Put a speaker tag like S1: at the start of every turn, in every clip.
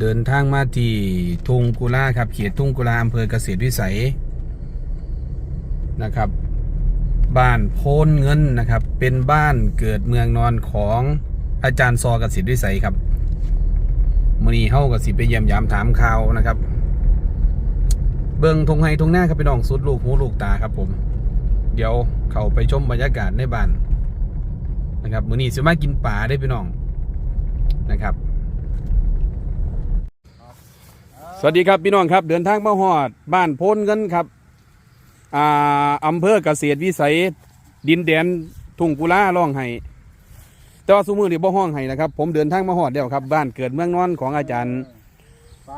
S1: เดินทางมาที่ทุ่งกุลาครับ เขตทุ่งกุลาอำเภอเกษตรวิสัยนะครับ บ้านโพนเงินนะครับ เป็นบ้านเกิดเมืองนอนของอาจารย์ซอเกษตรวิสัยครับมือนีเฮากับสิไปเยี่ยมยามถามข่าวนะครับ เบิงทงไฮทงหน้าครับพี่น้องสุดลูกหูลูกตาครับผม เดี๋ยวเขาไปชมบรรยากาศในบ้านนะครับมือนี้สิมากินป่าได้พี่น้องนะครับ สวัสดีครับพี่น้องครับ เดินทางมาฮอดบ้านโพนเงินครับอ่าอำเภอเกษตรวิสัย ดินแดนทุ่งกุลาร้องไห้แต่ว่าสมือนี่บ่ห้องไห้นะครับ ผมเดินทางมาฮอดแล้วครับ บ้านเกิดเมืองนอนของอาจารย์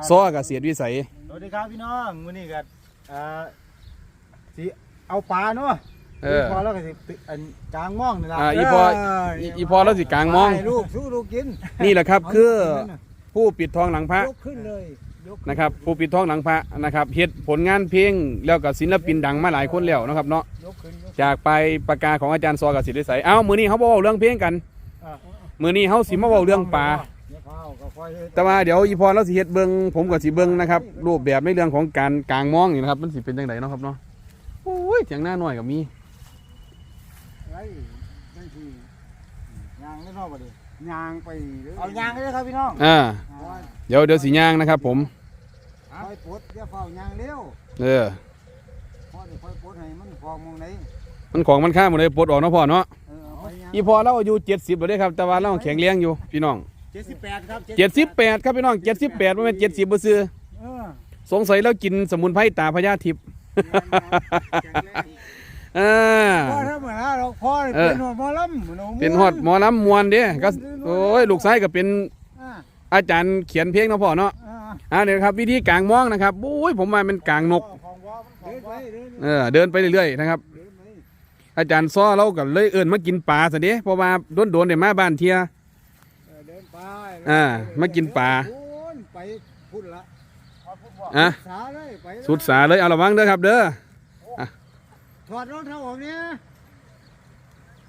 S1: ซ้อเกษตรวิสัย
S2: สวัสดีครับพี่น้องมื้อนี้ก็เอ่อสิเอาปลาเนาะ
S1: เออ
S2: พอแล้วก็สิปิอันกลางม่องนี่ล่ะ
S1: อ่าอีพออีอีพอแล้วสิกลางมอง
S2: ให้ลูกสู้ลูกกิน
S1: นี่แหละครับ
S2: เา
S1: คือ
S2: ลูกกินน่ะ
S1: ผู้ปิดทองหลังพระ
S2: ยกขึ้นเลยยกขึ้
S1: นะครับผู้ปิดทองหลังพระนะครับเฮ็ดผลงานเพลงแล้วก็ศิลปินดังมาหลายคนแล้วนะครับเนาะ
S2: ยกขึ้นยก
S1: จากไปประกาศของอาจารย์ซอกับศิริไสยเอ้ามือนี้เขาบอกเรื่องเพลงกัน
S2: อะ
S1: มือนี้เขาสิมาบอกเรื่องป่า
S2: เดี๋ยวเผาก็ค่อยเฮ็ด
S1: แต่ว่าเดี๋ยวอีพอเราสิเฮ็ดเบิงผมกับสิเบิงนะครับรูปแบบในเรื่องของการกลางมองนี่นะครับมันสิเป็นจังไดเนาะครับเนาะโอ้ยเสียงหน้าหน่อยกับมี
S2: ไอ้จังซี่ยางได้เนาะบ่ดิยางไปเอายางเลยครับพี่น้อง
S1: อ่า
S2: อ่า
S1: เดี๋ยวเดี๋ยวสีย่างนะครับ ผม
S2: ค่อยปลดเดี๋ยวเฝ้ายางเร็ว
S1: เออ
S2: พอเดี๋ยวค่อยปลดให้มันฟองมองไหน
S1: มันของมันค่าหมดเลยปลดออกเนาะพ่อเนาะ
S2: เออเอาไปยาง
S1: อีพอเราอายุเจ็ดสิบแล้วเด้ครับ แต่ว่าเราแข็งแรงอยู่พี่น้อง
S2: 78ครับ
S1: เจ็ดสิบแปดครับพี่น้องเจ็ดสิบแปดไม่เป็นเจ็ดสิบบ่ซื้อ
S2: เออ
S1: สงสัยเรากินสมุนไพรตาพญาทิพย์ อ่า
S2: พ่อถ้าเหมือนเราพ่อ
S1: เออ
S2: เป็นหัวหมอลำหมือ
S1: เป็นฮอดหมอลำมวนเด้ก็โอ้ยลูกชายก็เป็น
S2: อ่า
S1: อาจารย์เขียนเพลงเนาะพ่อเนาะ
S2: อ่า
S1: อ่าเดี๋ยวครับ วิธีกลางมองนะครับโอ้ยผมมาเป็นกลางนก
S2: ของว่ามันของว่าเดิน
S1: เออเดินไปเรื่อยๆนะครับ
S2: เดินไป
S1: อาจารย์ซ้อเราก็เลยเอิ้นมากินปลาซะเด้เพราะว่าโดนโดนๆได้มาบ้านเทีย
S2: เออเดินไป
S1: อ่ามากินปลา
S2: พูนไปพูดละ
S1: อะ
S2: สาเลยไปเลย
S1: สุดสาเลยเอาระวังเด้อครับเด้อ
S2: ถอดรองเท้าออกเนี่ย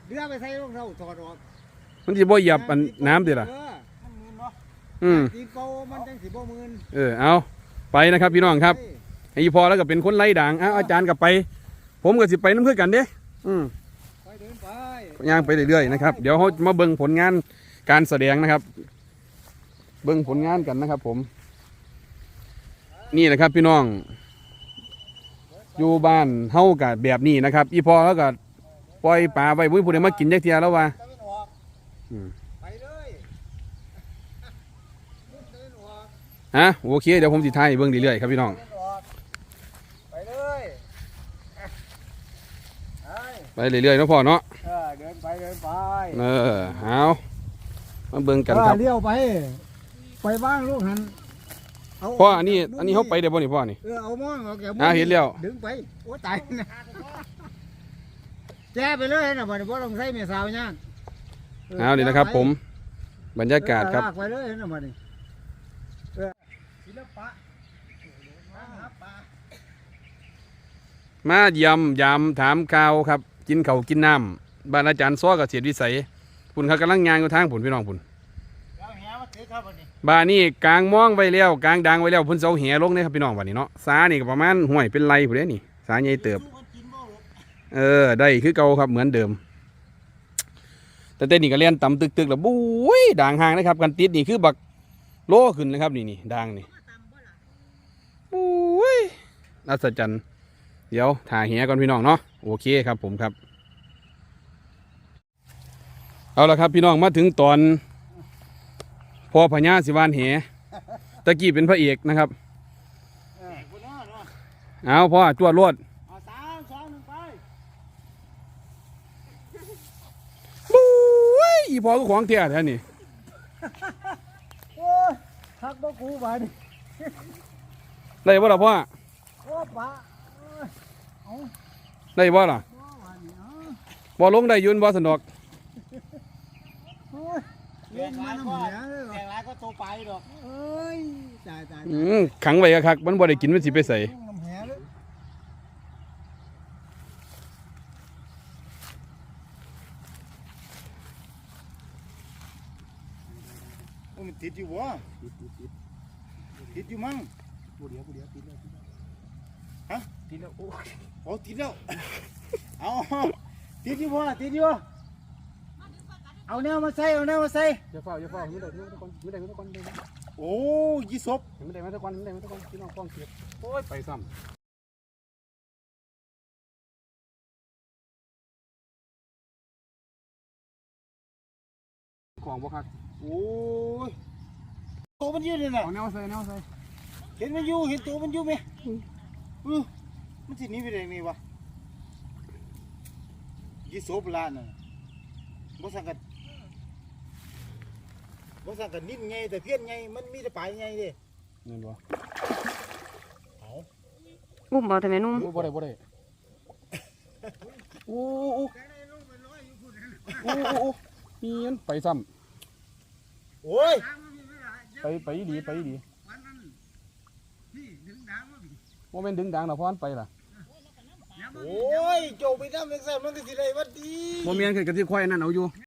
S2: เดือไปใส่รองเท้าถอดออก
S1: มันสิบ่เหยียบอันน้ำติล่ะ
S2: เออมันมืนเนาะ
S1: อืม
S2: ตีนเป่ามันจังสิบ่มืน
S1: เออ เอาไปนะครับพี่น้องครับไอ้พอแล้วก็เป็นคนไล่ด่างอ้าวอาจารย์ก็ไป ผมก็สิไปน้ำเพื่อกันเด้อืม
S2: ไปเดินไป
S1: ย่างไปเรื่อยๆนะครับ เดี๋ยวเขามาเบิ่งผลงานการแสดงนะครับ เบิ่งผลงานกันนะครับ ผม นี่แหละครับพี่น้อง อยู่บ้านเฮากับแบบนี้นะครับ อีพอแล้วก็ปล่อยปลาไว้บุ้ยผู้ใดมากินจักเทียแล้ววะ
S2: อื
S1: มฮะโอเค เดี๋ยวผมสิถ่ายให้เบิ่งเรื่อยๆครับพี่น้อง
S2: ไปเลยไป
S1: เรื่อยๆเนาะพ่อเนาะ
S2: เออเดินไปเดินไป
S1: เออเอามาเบิ่งกันครับ
S2: เลี้ยวไป ไปบ้างลูกหัน
S1: พ่ออันนี้อันนี้เขาไปได้บ่นี่พ่อนี่
S2: เออเอามองเอาแกม
S1: อ่าเห็นแล้ว
S2: ดึงไปโอ้ตายนะแจ้ไปเลยนะบ่ได้บ่ต้องใส่เมียสาวย่าง
S1: เอานี่นะครับ ผมบรรยากาศครับ
S2: ลไปเลยนะบ่นี่เออศิลปะมาหาปลา
S1: มาเยี่ยมยามถามข่าวครับ กินข้าวกินน้ำบ้านอาจารย์ซ้อกับเสียดวิสัยพุ่นเขากำลังงานอยู่ทางพุ่นพี่น้องพุ่น
S2: บบ่นี่
S1: บ้านนี้กลางมองไว้แล้วกลางดังไว้แล้วพุ่นเสาแหลงเนี่ยครับพี่น้องวันนี้เนาะสานี่ก็ประมาณห่วยเป็นไรพุ่นเด้นี่สาใหญ่เติบ เออได้คือเก่าครับเหมือนเดิม แต่เต้นนี่ก็เลียนต่ำตึกๆแล้วบุ้ยด่างห่างนะครับกันติดนี่คือบักโลขึ้นนะครับนี่นี่ด่างนี่บุ้ยอัศจรรย์เดี๋ยวถ่ายเหียก่อนพี่น้องเนาะโอเคครับผมครับ เอาละครับพี่น้องมาถึงตอน พอพญาสิวานเหตะกี้เป็นพระเอกนะครับ
S2: เออคุณน้าเนาะ
S1: เอาพ่อจวดรวด
S2: เอาสามสองหนึ่งไป
S1: บุ้ยอีพอก็ของเทียแท้นี่
S2: โอ้ยทักบ่กูบาดนี่
S1: ได้บ่ล่ะพ่อ
S2: โอ้ปลา
S1: ได้บ่ล่ะ
S2: โอ้บาดนี่เอ้า
S1: บ่ลงได้ยืนบ่สนดอก
S2: โอ้ยเล่นมาน้ำเหนียวเลยเหรอ
S3: แต่ร้ายก็โตไปดอก
S2: เอ้ยตายตาย
S1: อืมขังไว้คักๆมันบ่ได้กินมันสิไปใส่
S2: น้ำแหเลย
S3: โอ้มันติดอยู่วะติดอยู่มั้ง
S1: กูเดียวกูเดียวติดแล้ว
S3: ฮะ
S1: ติดแล้วโอ้ย
S3: โอ้ติดแล้วเอาติดอยู่พ่อติดอยู่ เอาแนวมาใส่เอาแนวมาใส่
S1: อย่าเฝ้าอย่าเฝ้าไม่ได้ไม่ได้ก่อนไม่ได้ไม่ได้ก่อนไม่ได้
S3: โอ้ยี่ศพ
S1: ไม่ได้ไม่ได้ก่อนไม่ได้ไม่ได้ก่อนพี่น้องกล้องเสียบโอ้ยไปซ้ำของบ่ครับ
S3: โอ้ยตัวมันยู่นี่น่ะ
S1: เอาแนวใส่แนวใส่
S3: เห็นมันอยู่เห็นตัวมันอยู่ไหมอือมันสินี้ไปได้ไงวะยี่ศพล้านน่ะบ่สังกัน บ่สั่งกันนิ่มไงแต่เพี้ยนไงมันมีแต่ปลายไงเด้
S1: เงินบ่
S3: เอา
S4: อุ้มเอาแต่แม่นุ่ม
S1: โอ้บ่ได้บ่ได้โอ้โอ้โอ้โอ้โอ้มีเงินไปซ้
S3: โอ้ยำ
S1: ไปไปดีไปดีโมเมนดึงดังนะพอนไปล่ะ
S3: โอ้ยโจไปทำจังซั่นมันก็สิได้วัดดี
S1: โมเมนคือกันที่ควายนั่นเอาอยู่